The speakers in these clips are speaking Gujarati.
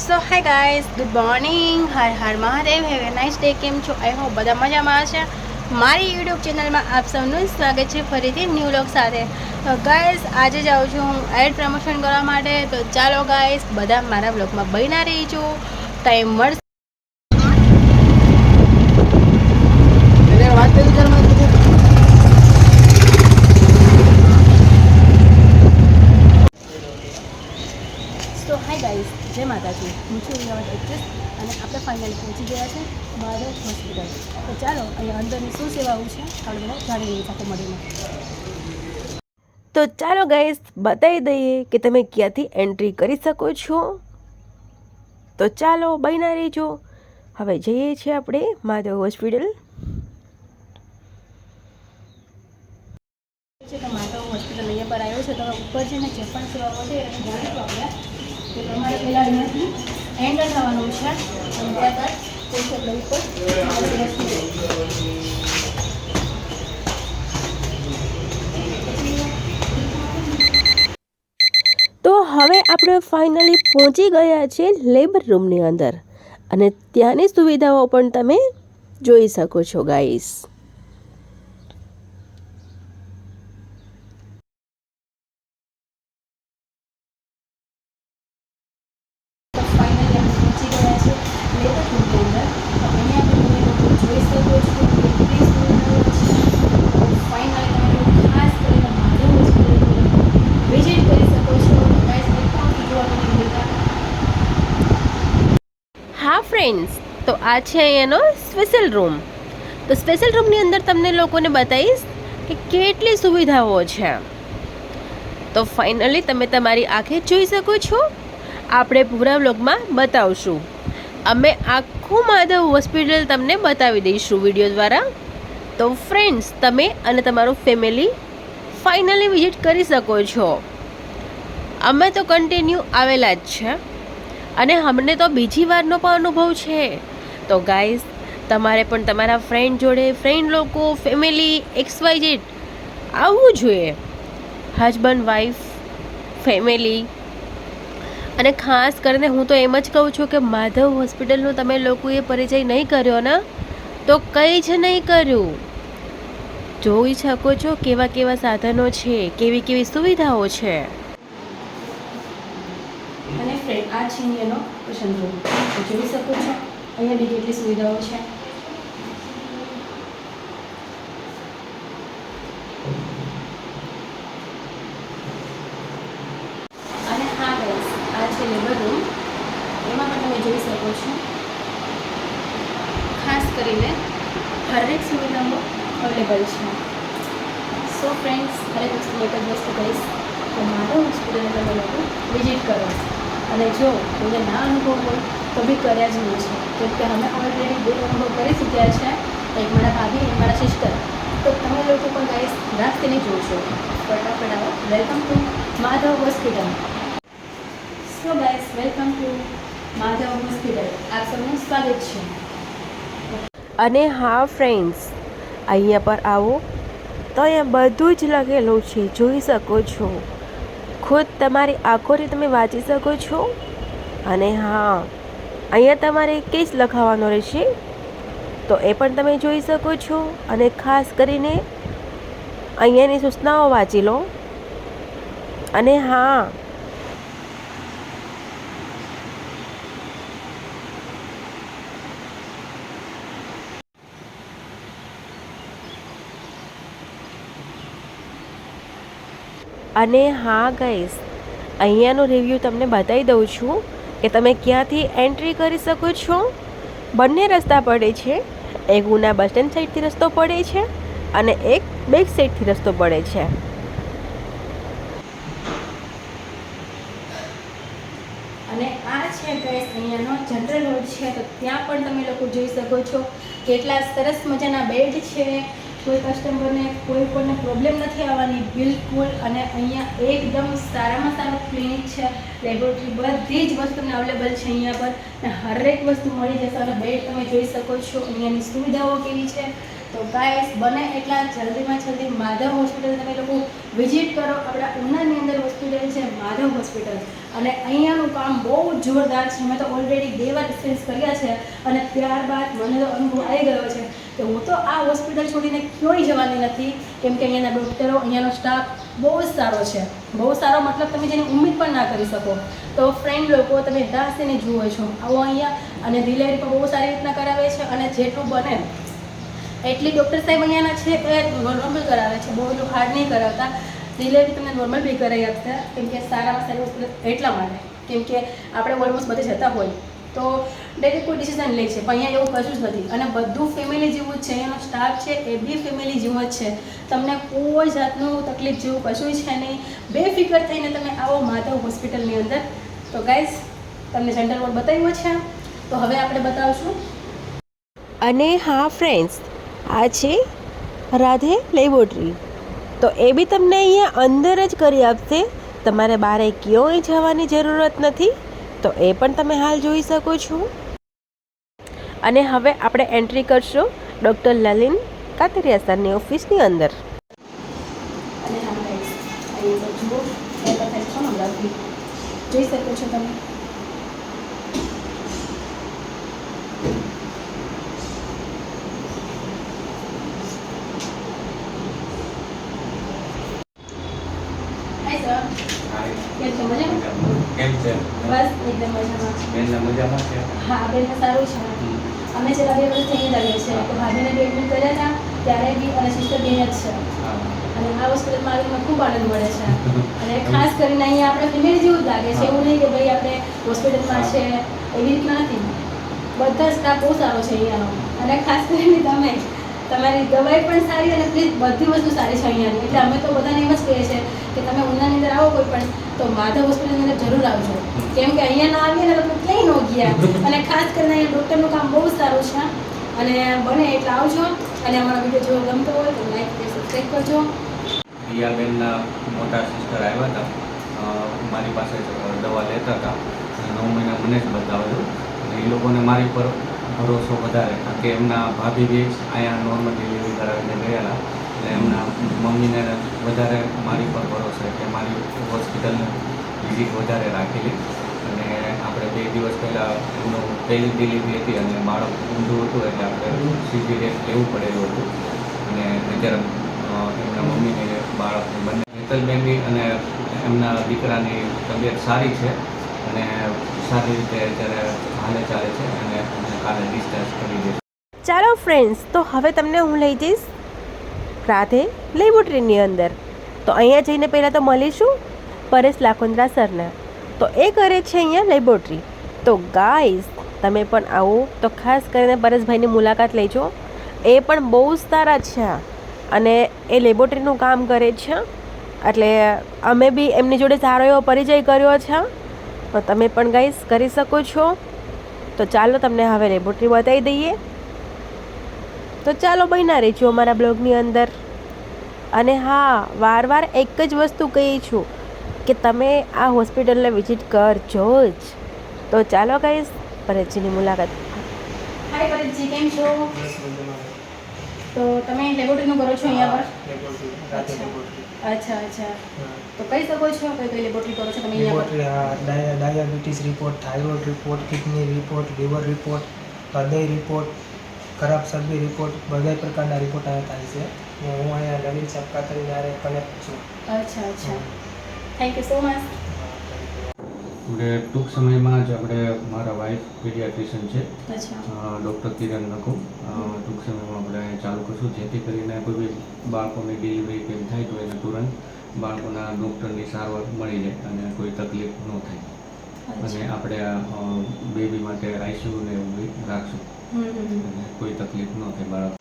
So hi guys good morning Har Har Mahadev have a nice day કેમ છો? આઈ હોપ બધા મજામાં છે મારી યુટ્યુબ ચેનલમાં આપ સૌનું સ્વાગત છે ફરીથી ન્યૂ લોક સાથે. તો ગાઈઝ આજે જાઉં છું હું એડ પ્રમોશન કરવા માટે. તો ચાલો ગાઈઝ બધા મારા બ્લોગમાં બન્યા છું ટાઈમ મળશે વાત કરી ઘરમાં સો હાય ગાઈઝ જય માતાજી હું છું રિયાવત એક્ટ્રેસ અને આપણે પહોંચી ગયા છે માધવ હોસ્પિટલ. તો ચાલો અહીંયા અંદરની શું સેવાઓ છે આપણે બધા જાણી લઈએ સાથે મળીને. તો ચાલો ગાઈસ બતાવી દઈએ કે તમે ક્યાંથી એન્ટ્રી કરી શકો છો. તો ચાલો બન્યા રહેજો. હવે જઈએ છીએ આપણે માધવ હોસ્પિટલ. માધવ હોસ્પિટલ અહીંયા પર આવ્યો છે. તમે ઉપર છે ને જે પણ સેવાઓ છે એને જાણીશું આપણે. તમારે પહેલાં અહીંયાથી એન્ટર થવાનું છે. તો હવે આપણે ફાઇનલી પહોંચી ગયા છે લેબર રૂમની અંદર. અને ત્યાંની સુવિધાઓ પણ તમે જોઈ શકો છો ગાઈસ ફાઇનલી અમે પહોંચી ગયા છે લેબર રૂમની અંદર અહીંયા પણ તમે લોકો જોઈ શકો છો કેટલી સુવિધાઓ છે ફાઇનલી તમે લોકો ખાસ કરીને માધવ હોસ્પિટલ વિઝિટ કરી શકો છો ગાઈસ એકદમ જોવા નથી મળતા હા ફ્રેન્ડ્સ તો આ છે અહીંયાનો સ્પેશિયલ રૂમ તો સ્પેશિયલ રૂમની અંદર તમને લોકોને બતાવીશ કે કેટલી સુવિધાઓ છે. તો ફાઇનલી તમે તમારી આંખે જોઈ શકો છો. આપણે પૂરા વ્લોગમાં બતાવશું. અમે આખું માધવ હોસ્પિટલ તમને બતાવી દઈશું વીડિયો દ્વારા. તો ફ્રેન્ડ્સ તમે અને તમારું ફેમિલી ફાઇનલી વિઝિટ કરી શકો છો. અમે તો કન્ટિન્યુ આવેલા જ છે. અને અમને તો બીજી વારનો પણ અનુભવ છે. તો ગાઈઝ તમારે પણ તમારા ફ્રેન્ડ જોડે ફ્રેન્ડ લોકો ફેમિલી એક્સ વાય આવવું જોઈએ. હસબન્ડ વાઈફ ફેમિલી અને ખાસ કરીને હું તો એમ જ કહું છું કે માધવ હોસ્પિટલનો તમે લોકોએ પરિચય નહીં કર્યો ને, તો કંઈ જ નહીં કર્યું. જોઈ શકો છો કેવા કેવા સાધનો છે, કેવી કેવી સુવિધાઓ છે. ફ્રેન્ડ આ છે અહીંયાનો ટ્યુશન રૂમ જોઈ શકો છો, અહીંયા બી કેટલી સુવિધાઓ છે. અને હા ગાઈસ આ છે લેબર રૂમ એમાં પણ તમે જોઈ શકો છો. ખાસ કરીને હરેક સુવિધાઓ અવેલેબલ છે. સો ફ્રેન્ડ્સ હરેક વસ્તુ એક વસ્તુ કહીશ તો મારો હોસ્પિટલને તમે લોકો વિઝિટ કરો. અને જો કોઈને ના અનુભવ હોય, તો બી કર્યા જ નહીં છે. કેમ કે અમે ઓલરેડી બે અનુભવ કરી ચૂક્યા છે. એક મારા ભાભી, એક મારા સિસ્ટર તો તમે લોકો પણ ગાઈસ રાખીને જોશો ફટાફટ આવો. Welcome to Madhav hospital so guys welcome to Madhav hospital આપ સૌનું સ્વાગત છે. અને હા ફ્રેન્ડ્સ અહીંયા પર આવો. તો અહીંયા બધું જ લખેલું છે. જોઈ શકો છો. ખુદ તમારી આંખોથી તમે વાંચી શકો છો? અને હા, અહીંયા તમારે કેસ લખાવવાનો રહેશે. તો એ પણ તમે જોઈ શકો છો અને ખાસ કરીને અહીંયાની સૂચનાઓ વાંચી લો. અને હા અને હા ગઈસ અહીંયાનું રિવ્યૂ તમને બતાવી દઉં છું કે તમે ક્યાંથી એન્ટ્રી કરી શકો છો. બંને રસ્તા પડે છે. એક ઉના બસ સ્ટેન્ડ સાઈડથી રસ્તો પડે છે અને એક બેક સાઈડથી રસ્તો પડે છે. અને આ છે ગાઈસ અહીંયાનો જનરલ રોડ છે. તો ત્યાં પણ તમે લોકો જોઈ શકો છો કેટલા સરસ મજાના બેડ છે. કોઈ કસ્ટમરને કોઈ કોઈને પ્રોબ્લેમ નથી આવવાની, બિલકુલ. અને અહીંયા એકદમ સારામાં સારું ક્લિનિક છે. લેબોરેટરી બધી જ વસ્તુ તમને અવેલેબલ છે અહીંયા પર. અને હરેક વસ્તુ મળી જશે. અને બેડ તમે જોઈ શકો છો. અહીંયાની સુવિધાઓ કેવી છે. તો ગાઈસ બને એટલા જલ્દીમાં જલ્દી માધવ હોસ્પિટલ તમે લોકો વિઝિટ કરો. આપણા ઉનાની અંદર હોસ્પિટલ છે માધવ હોસ્પિટલ અને અહીંયાનું કામ બહુ જોરદાર છે. મેં તો ઓલરેડી બે વાર એક્સપિરિયન્સ કર્યા છે. અને ત્યારબાદ મને તો અનુભવ આવી ગયો છે. કે હું તો આ હોસ્પિટલ છોડીને ક્યોય જવાની નથી. કેમ કે અહીંયાના ડૉક્ટરો, અહીંયાનો સ્ટાફ બહુ જ સારો છે. બહુ સારો મતલબ તમે જેની ઉમ્મીદ પણ ના કરી શકો. તો ફ્રેન્ડ લોકો, તમે દાસીને જુઓ છો. આવો અહીંયા અને ડિલિવરી પણ બહુ સારી રીતના કરાવે છે અને જેટલું બને એટલી ડૉક્ટર સાહેબ અહીંયાના છે એ નોર્મલ કરાવે છે. બહુ એટલું હાર્ડ નહીં કરાવતા. ડિલિવરી તમને નોર્મલ બી કરાવી આપતા કેમ કે સારામાં સારી હોસ્પિટલ એટલા માટે. કેમ કે આપણે ઓલમોસ્ટ બધે જતા હોય. તો ડાયરેક્ટ કોઈ ડિસિઝન લે છે. પણ અહીંયા એવું કશું જ નથી. અને બધું ફેમિલી જેવું છે. અહીંયાનો સ્ટાફ છે એ બી ફેમિલી જેવો જ છે. તમને કોઈ જાતનું તકલીફ જેવું કશું છે નહીં. બેફિકર થઈને તમે આવો માધવ હોસ્પિટલની અંદર. તો ગાઈઝ તમને જનરલ વોર્ડ બતાવ્યો છે. તો હવે આપણે બતાવશું. અને હા ફ્રેન્ડ્સ આ છે રાધે લેબોરેટરી તો એ બી તમને અહીંયા અંદર જ કરી આપશે. તમારે બારે ક્યાંય જવાની જરૂરત નથી. તો એ પણ તમે હાલ જોઈ શકો છો. અને હવે આપણે એન્ટ્રી કરશું ડૉક્ટર લલિન કાતરિયા સરની ઓફિસની અંદર. જોઈ શકો છો તમે હાય સર કેમ છો મજામાં કેમ છે બસ એકદમ મજામાં બેનને મજામાં છે હા બેનને સારું છે અમે છેલ્લા બે વર્ષથી અહીંયા જ આવીએ છીએ તો ભાભીને બી એડમિટ કર્યા હતા ત્યારે બી અને સિસ્ટર બી અહીંયા જ છે. અને આ હોસ્પિટલમાં આવીને ખૂબ આનંદ મળે છે. અને ખાસ કરીને અહીંયા આપણે ફેમિલી જેવું જ લાગે છે. એવું નહીં કે ભાઈ આપણે હોસ્પિટલમાં છે, એવી રીતના નથી. બધા સ્ટાફ બહુ સારો છે અહીંયાનો. અને ખાસ કરીને તમે, તમારી દવાઈ પણ સારી અને પ્લીઝ બધી વસ્તુ સારી છે અહીંયાની. એટલે અમે તો બધાને એમ જ કહીએ છીએ કે તમે ઉનાની અંદર આવો કોઈ પણ, તો માધવ હોસ્પિટલની અંદર જરૂર આવજો. કેમ કે અહીંયા ના આવીએ ને તમે ક્યાંય ન ગયા. અને ખાસ કરીને અહીંયા ડૉક્ટરનું કામ બહુ સારું છે. અને બને એટલે આવજો. અને અમારો વીડિયો જો ગમતો હોય તો લાઈક અને સબસ્ક્રાઈબ કરજો. રિયાબેનના મોટા સિસ્ટર આવ્યા હતા. મારી પાસે દવા લેતા હતા. નવ મહિના મને જ બતાવ્યું. અને એ લોકોને મારી પર ભરોસો વધારે, કારણ કે એમના ભાભી બી અહીંયા નોર્મલ ડિલિવરી કરાવીને ગયેલા. એટલે એમના મમ્મીને વધારે મારી પર ભરોસો કે મારી હોસ્પિટલને વિઝિટ વધારે રાખેલી. અને આપણે બે દિવસ પહેલાં પહેલી ડિલિવરી હતી અને બાળક ઊંધું હતું એટલે આપણે સીધી રેટ લેવું પડેલું હતું. અને અત્યારે એમના મમ્મીને બાળક બંને. હેતલબેનની અને એમના દીકરાની તબિયત સારી છે અને સારી રીતે અત્યારે હાલે ચાલે છે અને કાલે ડિસ્ચાર્જ કરી દે ચાલો ફ્રેન્ડ્સ તો હવે તમને હું લઈ જઈશ રાધે લેબોરેટરીની અંદર. તો અહીંયા જઈને પહેલાં તો મળીશું પરેશ લાખોંદ્રા સરને. તો એ કરે છે અહીંયા લેબોરેટરી તો ગાઈઝ તમે પણ આવો. તો ખાસ કરીને પરેશભાઈની મુલાકાત લેજો. એ પણ બહુ જ સારા છે. અને એ લેબોરેટરીનું કામ કરે છે. એટલે અમે બી એમની જોડે સારો એવો પરિચય કર્યો છે. તો તમે પણ ગાઈઝ કરી શકો છો. તો ચાલો તમને હવે લેબોરેટરી બતાવી દઈએ. તો ચાલો બન્યા રહેજો અમારા બ્લોગની અંદર. અને હા વાર વાર એક જ વસ્તુ કહી છું. કે તમે આ હોસ્પિટલને વિઝિટ કરજો જ. તો ચાલો કહીશ પરેશજીની મુલાકાત. હાય પરેશજી કેમ છો? તો તમે લેબોરેટરીનું કરો છો અહીંયા પર? અચ્છા અચ્છા. તો કહી શકો છો કઈ કઈ લેબોરેટરી કરો છો તમે અહીંયા પર? Diabetes report thyroid report kidney report liver report હૃદય રિપોર્ટ ખરાબ શરદી રિપોર્ટ બધા પ્રકારના રિપોર્ટ અહીંયા થાય છે. હું અહીંયા નવીન સપકાતરી કરીને કનેક્ટ છું. અચ્છા અચ્છા. થેન્ક યુ સો મચ આપણે ટૂંક સમયમાં જ આપણે મારા વાઇફ પીડિયાટ્રિશિયન છે. ડૉક્ટર કિરણ નકુ ટૂંક સમયમાં આપણે ચાલુ કરશું. જેથી કરીને કોઈ બી બાળકોની ડિલિવરી કેમ થાય તો એને તુરંત બાળકોના ડૉક્ટરની સારવાર મળી જાય અને કોઈ તકલીફ ન થાય. અને આપણે બેબી માટે આઈસીયુ ને એવું રાખશું. કોઈ તકલીફ ન થાય બાળક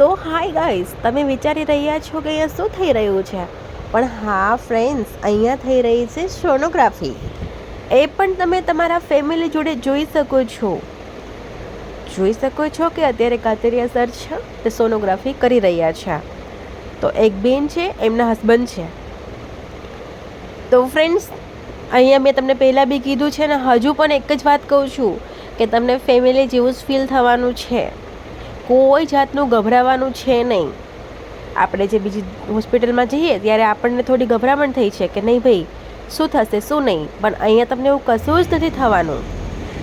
સો હાય ગાઈઝ તમે વિચારી રહ્યા છો કે અહીંયા શું થઈ રહ્યું છે? પણ હા ફ્રેન્ડ્સ અહીંયા થઈ રહી છે સોનોગ્રાફી એ પણ તમે તમારા ફેમિલી જોડે જોઈ શકો છો. જોઈ શકો છો કે અત્યારે કાતરિયા સર છે તે સોનોગ્રાફી કરી રહ્યા છે. તો એક બેન છે, એમના હસબન્ડ છે. તો ફ્રેન્ડ્સ અહીંયા મેં તમને પહેલાં બી કીધું છે ને, હજુ પણ એક જ વાત કહું છું કે તમને ફેમિલી જેવું જ ફીલ થવાનું છે. કોઈ જાતનું ગભરાવાનું છે નહીં. આપણે જે બીજી હોસ્પિટલમાં જઈએ ત્યારે આપણને થોડી ગભરામણ થઈ છે કે નહીં ભાઈ, શું થશે, શું નહીં? પણ અહીંયા તમને એવું કશું જ નથી થવાનું.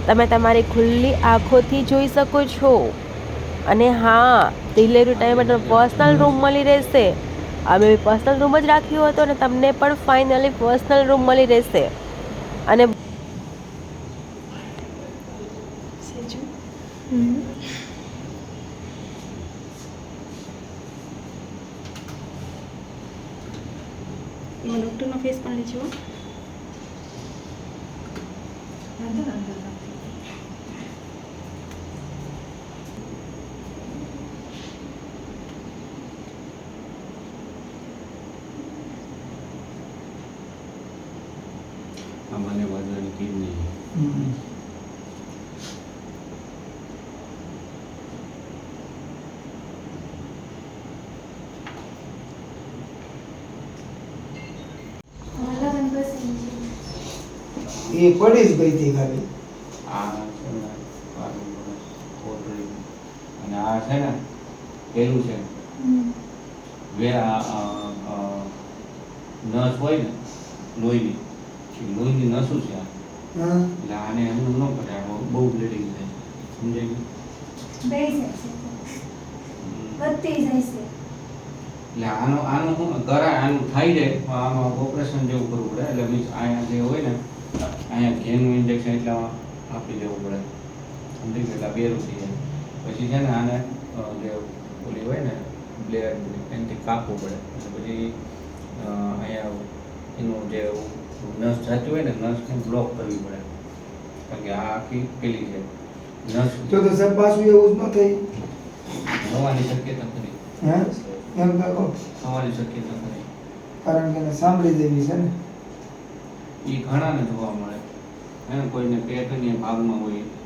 તમે તમારી ખુલ્લી આંખોથી જોઈ શકો છો. અને હા, ડિલિવરી ટાઈમે પર્સનલ રૂમ મળી રહેશે. અમે પર્સનલ રૂમ જ રાખ્યો હતો અને તમને પણ ફાઇનલી પર્સનલ રૂમ મળી રહેશે. અને ડૉક્ટરનો ફેસ પણ લેજો આ મને બાજુની કિડની હમ. એ પડી જ ગઈ હતી ખાલી. અને આ છે ને પેલું છે. વે નસ હોય ને લોહીની. લોહીની નસું છે આ. એટલે આને એમનું ન કરે બહુ બ્લીડિંગ થાય. સમજાય એટલે આનું આનું શું કરાય આનું થઈ જાય પણ આમાં ઓપરેશન જેવું કરવું પડે. એટલે મીન્સ અહીંયા જે હોય ને અહીંયા ઘેનું ઇન્જેક્શન એટલે આપી દેવું પડે. સમજી એટલે બેરું થઈ જાય. પછી છે ને આને જે ઓલી હોય ને બ્લેડ એનાથી કાપવું પડે. એટલે પછી અહીંયા એનું જે નસ જતી હોય ને નસને બ્લોક કરવી પડે. કારણ કે આ આખી પેલી છે. નસ તો તો સબ પાછું એવું જ ન થઈ. થવાની શક્યતા ખરી. હે? એમ કહો. થવાની શક્યતા ખરી. કારણ કે સાંભળી દેવી છે ને. એ ઘણાને જોવા મળે. કોઈને પેટની ભાગમાં હોય.